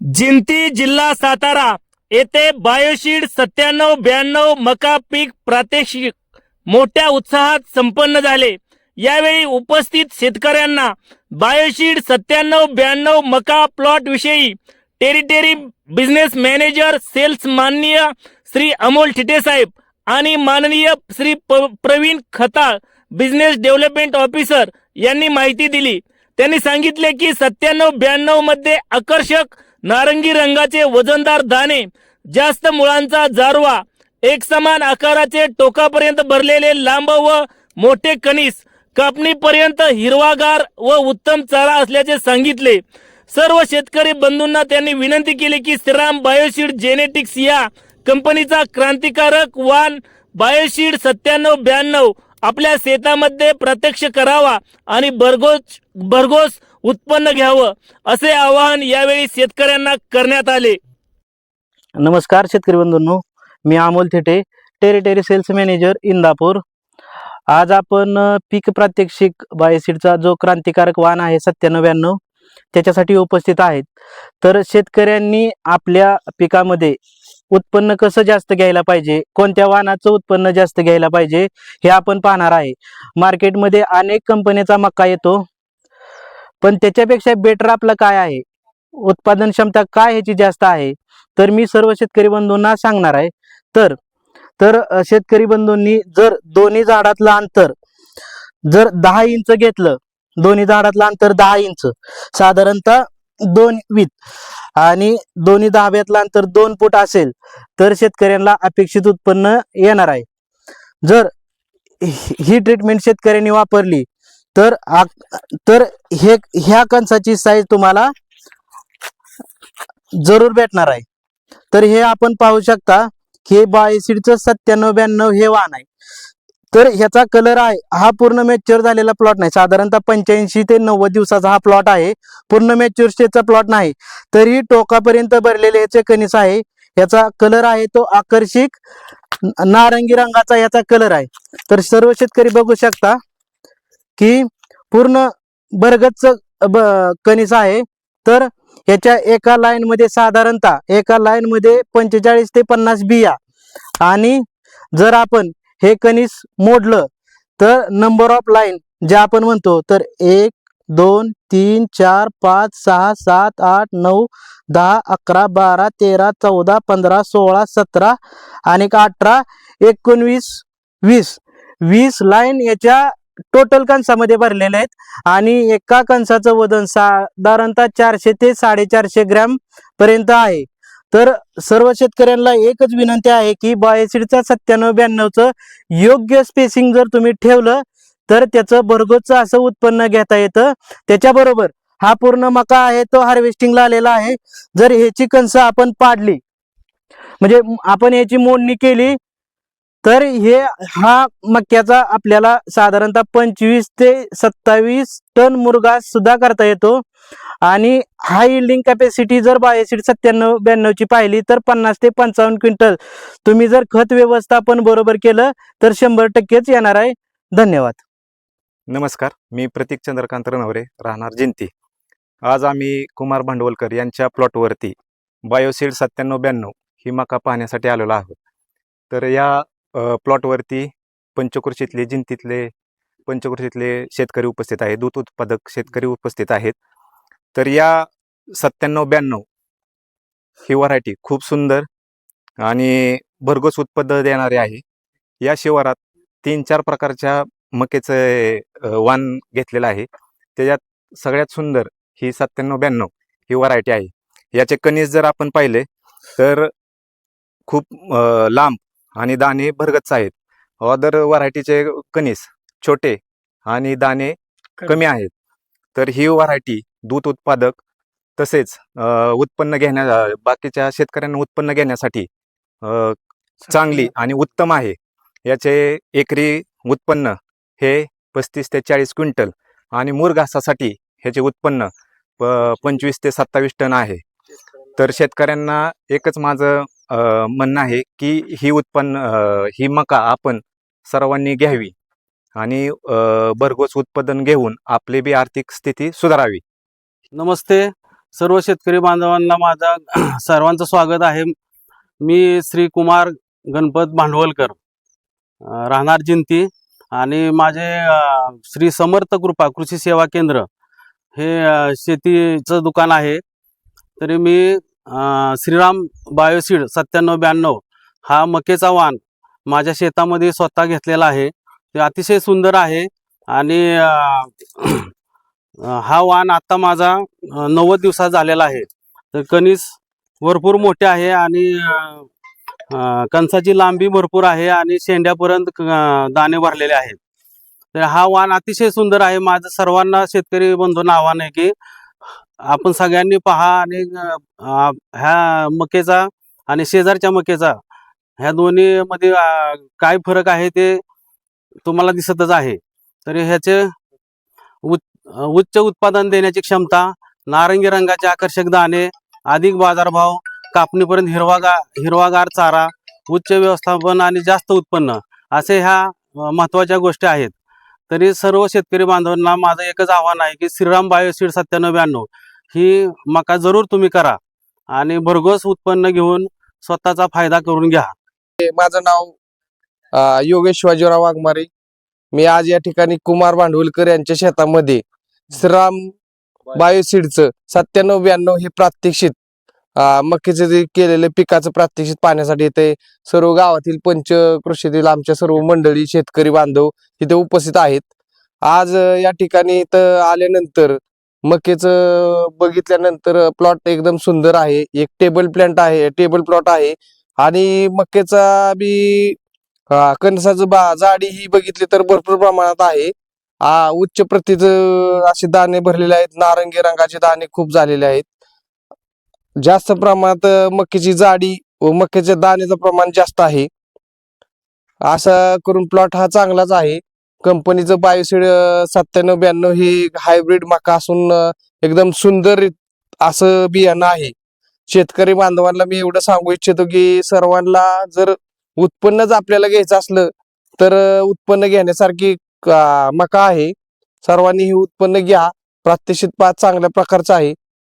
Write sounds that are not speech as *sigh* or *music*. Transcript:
जिंती जिल्हा सातारा येथे बायोशीड सत्त्याण्णव ब्याण्णव मका पीक प्रात्यक्षिक मोठ्या उत्साहात संपन्न झाले. यावेळी उपस्थित शेतकऱ्यांना बायोशीड सत्त्याण्णव ब्याण्णव मका प्लॉट विषयी टेरिटरी बिझनेस मॅनेजर सेल्स माननीय श्री अमोल ठिटेसाहेब आणि माननीय Shri Pravin Khatal business development officer यांनी माहिती दिली. त्यांनी सांगितले की सत्त्याण्णव ब्याण्णवमध्ये आकर्षक नारंगी रंगाचे वजनदार दाणे जास्त मुळांचा जारवा एक समान आकाराचे टोकापर्यंत भरलेले लांब व मोठे कणीस कापणीपर्यंत हिरवागार व उत्तम चारा असल्याचे सांगितले. सर्व शेतकरी बंधूंना त्यांनी विनंती केली की श्रीराम बायोशीड जेनेटिक्स या कंपनीचा क्रांतिकारक वान बायोशीड सत्त्याण्णव ब्याण्णव आपल्या शेतामध्ये प्रत्यक्ष करावा आणि भरघोस भरघोस उत्पन्न घ्यावं असे आवाहन यावेळी शेतकऱ्यांना करण्यात आले. नमस्कार शेतकरी बंधूंनो मी Amol Thete territory sales manager Indapur. आज आपण पीक प्रात्यक्षिक बायोसीडचा जो क्रांतिकारक वाहन आहे सत्त्याण्णव्याण्णव त्याच्यासाठी उपस्थित आहेत. तर शेतकऱ्यांनी आपल्या पिकामध्ये उत्पन्न कसं जास्त घ्यायला पाहिजे कोणत्या वाहनाचं उत्पन्न जास्त घ्यायला पाहिजे हे आपण पाहणार आहे. मार्केटमध्ये अनेक कंपन्यांचा मक्का येतो. पण त्याच्यापेक्षा बेटर आपलं काय आहे? उत्पादन क्षमता काय ह्याची जास्त आहे? तर मी सर्व शेतकरी बंधूंना सांगणार आहे. तर तर शेतकरी बंधूंनी जर दोन्ही झाडातलं अंतर जर दहा इंच घेतलं दोन्ही झाडातलं अंतर दहा इंच साधारणतः दोन वीत आणि दोन्ही दहाव्यातलं अंतर दोन फूट असेल तर शेतकऱ्यांना अपेक्षित उत्पन्न येणार आहे. जर ही ट्रीटमेंट शेतकऱ्यांनी वापरली तर आ- तर हे ह्या कणसाची साईज तुम्हाला जरूर भेटणार आहे. तर हे आपण पाहू शकता की हे सत्त्याण्णव ब्याण्णव हे वाहन आहे. तर ह्याचा कलर आहे हा पूर्ण मॅच्युअर झालेला प्लॉट नाही. साधारणतः पंच्याऐंशी ते नव्वद दिवसाचा हा प्लॉट आहे. पूर्ण मॅच्युअर स्टेजचा प्लॉट नाही. तरी टोकापर्यंत भरलेले ह्याचे कणीस आहे. ह्याचा कलर आहे तो आकर्षक नारंगी रंगाचा याचा कलर आहे. तर सर्व शेतकरी बघू शकता की पूर्ण बरगतच कणीस आहे. तर याच्या एका लाईन मध्ये साधारणतः एका लाईन मध्ये पंचेचाळीस ते पन्नास बिया. आणि जर आपण हे कणीस मोडलं तर नंबर ऑफ लाईन जे आपण म्हणतो तर एक दोन तीन चार पाच सहा सात आठ नऊ दहा अकरा बारा तेरा चौदा पंधरा सोळा सतरा आणि अठरा एकोणवीस वीस. वीस लाईन याच्या टोटल कणसामध्ये भरलेले आहेत. आणि एका कणसाचं वजन साधारणतः चारशे ते साडेचारशे ग्रॅम पर्यंत आहे. तर सर्व शेतकऱ्यांना एकच विनंती आहे की बायोसिडचा सत्त्याण्णव ब्याण्णवचं योग्य स्पेसिंग जर तुम्ही ठेवलं तर त्याचं भरगोचं असं उत्पन्न घेता येतं. त्याच्याबरोबर हा पूर्ण मका आहे तो हार्वेस्टिंगला आलेला आहे. जर ह्याची कणसं आपण पाडली म्हणजे आपण याची मोडणी केली तर हे हा मक्याचा आपल्याला साधारणतः पंचवीस ते सत्तावीस टन मुरगा सुद्धा करता येतो. आणि हाय इल्डिंग कॅपॅसिटी जर बायोसीड सत्त्याण्णव ब्याण्णव ची पाहिली तर पन्नास ते पंचावन्न क्विंटल. तुम्ही जर खत व्यवस्थापन बरोबर केलं तर शंभर टक्केच येणार आहे. धन्यवाद. नमस्कार मी प्रतीक चंद्रकांत रनवरे राहणार जिंती. आज आम्ही कुमार भांडवलकर यांच्या प्लॉटवरती बायोसीड सत्त्याण्णव ब्याण्णव ही मका पाहण्यासाठी आलेलो आहोत. तर या प्लॉटवरती पंचकृषीतले जिंतीतले पंचकृषीतले शेतकरी उपस्थित आहेत. दूध उत्पादक शेतकरी उपस्थित आहेत. तर या सत्त्याण्णव ब्याण्णव ही व्हरायटी खूप सुंदर आणि भरघोस उत्पन्न देणारे आहे. या शिवारात तीन चार प्रकारच्या मकेचं वाण घेतलेलं आहे. त्याच्यात सगळ्यात सुंदर ही सत्त्याण्णव ब्याण्णव ही व्हरायटी आहे. याचे कणीस जर आपण पाहिले तर खूप लांब आणि दाणे भरगतच आहेत. अदर व्हरायटीचे कणीस छोटे आणि दाणे कमी. आहेत. तर ही व्हरायटी दूध उत्पादक तसेच उत्पन्न घेण्या बाकीच्या शेतकऱ्यांना उत्पन्न घेण्यासाठी चांगली आणि उत्तम आहे. याचे एकरी उत्पन्न हे पस्तीस ते चाळीस क्विंटल आणि मूर घासासाठी ह्याचे उत्पन्न प पंचवीस ते सत्तावीस टन आहे. तर शेतकऱ्यांना एकच माझं म्हणणं आहे की ही उत्पन्न ही मका आपण सर्वांनी घ्यावी आणि भरघोस उत्पादन घेऊन आपली बी आर्थिक स्थिती सुधारावी. नमस्ते. सर्व शेतकरी बांधवांना माझा *clears throat* सर्वांचं स्वागत आहे. मी श्री कुमार गणपत भांडवलकर राहणार जिंती आणि माझे श्री समर्थ कृपा कृषी सेवा केंद्र हे शेतीचं दुकान आहे. तरी मी श्रीराम बायोसीड सत्त्याण्णव ब्याण्णव हा मकेचा वाण माझ्या शेतामध्ये स्वतः घेतलेला आहे. ते अतिशय सुंदर आहे आणि हा वाण आता माझा नव्वद दिवसात झालेला आहे. तर कणीस भरपूर मोठे आहे आणि कणसाची लांबी भरपूर आहे आणि शेंड्यापर्यंत दाणे भरलेले आहेत. तर हा वाण अतिशय सुंदर आहे. माझं सर्वांना शेतकरी बंधूंना आव्हान आहे की आपण सगळ्यांनी पहा आणि अं, ह्या मकेचा आणि शेजारच्या मकेचा ह्या दोन्ही मध्ये अं, काय फरक आहे ते तुम्हाला दिसतच आहे. तरी ह्याचे उच्च उच्च उत्पादन देण्याची क्षमता नारंगी रंगाचे आकर्षक दाणे अधिक बाजारभाव कापणीपर्यंत हिरवागार हिरवागार चारा उच्च व्यवस्थापन आणि जास्त उत्पन्न असे ह्या अ, महत्त्वाच्या गोष्टी आहेत. तरी सर्व शेतकरी बांधवांना माझं एकच आव्हान आहे की श्रीराम बायोसीड सत्त्याण्णव ब्याण्णव. ही मका जरूर तुम्ही करा आणि भरघोस उत्पन्न घेऊन स्वतःचा फायदा करून घ्या. माझं नाव योगेश शिवाजीराव वाघमारे. मी आज या ठिकाणी कुमार भांडवलकर यांच्या शेतामध्ये श्राम बायोसीडचं सत्त्याण्णव ब्याण्णव हे प्रात्यक्षित अ, मक्याचं जे केलेलं पिकाचं प्रात्यक्षित पाहण्यासाठी इथे सर्व गावातील पंच कृषीतील आमच्या सर्व मंडळी शेतकरी बांधव इथे उपस्थित आहेत. आज या ठिकाणी इथं आल्यानंतर मकेचं बघितल्यानंतर प्लॉट एकदम सुंदर आहे. एक टेबल प्लॅन्ट आहे टेबल प्लॉट आहे. आणि मक्याचा बी कणसाचं बा जाडी ही बघितली तर भरपूर प्रमाणात आहे. आ, उच्च प्रतीचं असे दाणे भरलेले आहेत. नारंगी रंगाचे दाणे खूप झालेले आहेत. जास्त प्रमाणात अं, मक्याची जाडी व मक्याच्या दाण्याचं प्रमाण जास्त आहे. असं करून प्लॉट हा चांगलाच आहे. कंपनीचं बायोसीड सत्त्याण्णव ब्याण्णव ही हायब्रिड मका असून एकदम सुंदर असं बियाणं आहे. शेतकरी बांधवांना मी एवढं सांगू इच्छितो की सर्वांना जर उत्पन्नच आपल्याला घ्यायचं असलं तर उत्पन्न घेण्यासारखी मका आहे. सर्वांनी हे उत्पन्न घ्या. प्रात्यक्षित पाच चांगल्या प्रकारचं आहे.